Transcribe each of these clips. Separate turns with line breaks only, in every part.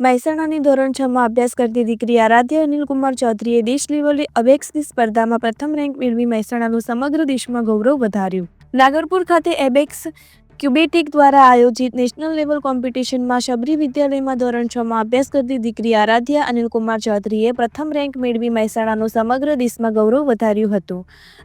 મહેસાણાની ધોરણ છમાં અભ્યાસ કરતી દીકરી આરાધ્ય અનિલકુમાર ચૌધરીએ દેશ લેવલે અબેક્સની સ્પર્ધામાં પ્રથમ રેન્ક મેળવી મહેસાણાનું સમગ્ર દેશમાં ગૌરવ વધાર્યું. નાગરપુર ખાતે એબેક્સ ક્યુબેટિક દ્વારા આયોજિત નેશનલ લેવલ કોમ્પિટિશનમાં શબરી વિદ્યાલયમાં ધોરણ છમાં અભ્યાસ કરતી દીકરી આરાધ્યા અનિલકુમાર ચૌધરીએ પ્રથમ રેન્ક મેળવી મહેસાણાનું સમગ્ર દેશમાં ગૌરવ વધાર્યું હતું.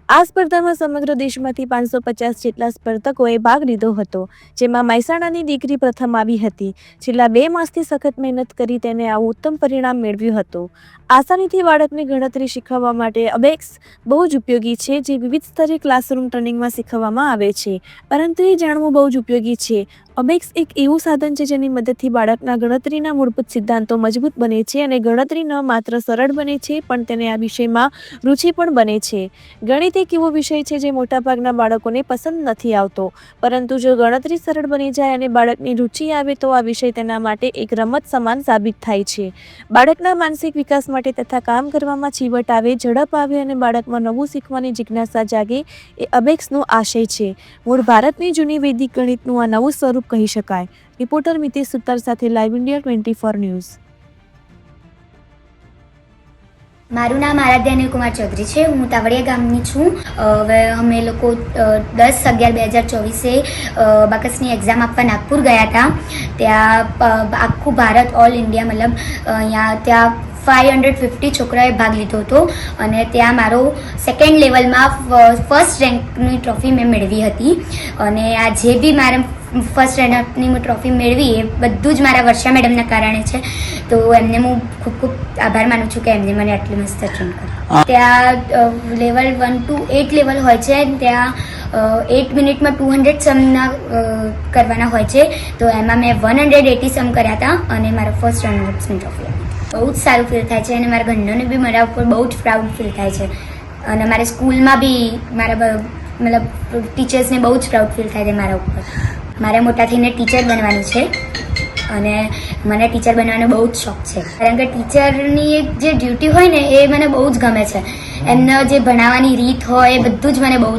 આ સ્પર્ધામાં સમગ્ર દેશમાંથી પાંચસો પચાસ જેટલા સ્પર્ધકોએ ભાગ લીધો હતો, જેમાં મહેસાણાની દીકરી પ્રથમ આવી હતી. છેલ્લા બે માસથી સખત મહેનત કરી તેને આવું ઉત્તમ પરિણામ મેળવ્યું હતું. આસાનીથી બાળકને ગણતરી શીખવવા માટે અબેક્સ બહુ જ ઉપયોગી છે, જે વિવિધ સ્તરે ક્લાસરૂમ ટ્રેનિંગમાં શીખવવામાં આવે છે. પરંતુ એ જાણવું બહુ જ ઉપયોગી છે અબેક્સ એક એવું સાધન છે જેની મદદથી બાળકના ગણતરીના મૂળભૂત સિદ્ધાંતો મજબૂત બને છે અને ગણતરી ન માત્ર સરળ બને છે, પણ તેને આ વિષયમાં રુચિ પણ બને છે. ગણિત એક એવો વિષય છે જે મોટાભાગના બાળકોને પસંદ નથી આવતો. પરંતુ જો ગણતરી સરળ બની જાય અને બાળકની રુચિ આવે તો આ વિષય તેના માટે એક રમત સમાન સાબિત થાય છે. બાળકના માનસિક વિકાસ માટે તથા કામ કરવામાં ચીવટ આવે, ઝડપ આવે અને બાળકમાં નવું શીખવાની જિજ્ઞાસા જાગે એ અબેક્સનો આશય છે. મૂળ ભારતની જૂની વૈદિક ગણિતનું આ નવું સ્વરૂપ કહી શકાય. રિપોર્ટર મિતેશ સુતાર સાથે live India twenty four news.
મારું નામ આરાધ્યા અનિલકુમાર ચૌધરી છે. હું તાવડિયા ગામની છું. હવે અમે લોકો દસ અગિયાર બે હજાર ચોવીસે બાકસની એક્ઝામ આપવા નાગપુર ગયા હતા. ત્યાં આખું ભારત ઓલ ઇન્ડિયા મતલબ અહીંયા ત્યાં ફાઇવ હંડ્રેડ ફિફ્ટી છોકરાએ ભાગ લીધો હતો અને ત્યાં મારો સેકન્ડ લેવલમાં ફર્સ્ટ રેન્કની ટ્રોફી મેં મેળવી હતી. અને આ જે બી મારે ફર્સ્ટ રેન્કની હું ટ્રોફી મેળવી એ બધું જ મારા વર્ષા મેડમના કારણે છે. તો એમને હું ખૂબ ખૂબ આભાર માનું છું કે એમને મને આટલી મસ્ત કરી. ત્યાં level one to eight level હોય છે. ત્યાં એટ મિનિટમાં ટુ હંડ્રેડ સમના કરવાના હોય છે. તો એમાં મેં વન હંડ્રેડ એટી સમ કર્યા હતા અને મારા ફર્સ્ટ રનર્સની ટ્રોફી હતી. બહુ જ સારું ફીલ થાય છે અને મારા ઘરનાને બી મારા ઉપર બહુ જ પ્રાઉડ ફીલ થાય છે. અને મારે સ્કૂલમાં બી મારા મતલબ ટીચર્સને બહુ જ પ્રાઉડ ફીલ થાય છે મારા ઉપર. મારે મોટા થઈને ટીચર બનવાનું છે અને મને ટીચર બનવાનો બહુ જ શોખ છે. કારણ કે ટીચરની એક જે ડ્યુટી હોય ને એ મને બહુ જ ગમે છે. એમનો જે ભણાવવાની રીત હોય એ બધું જ મને બહુ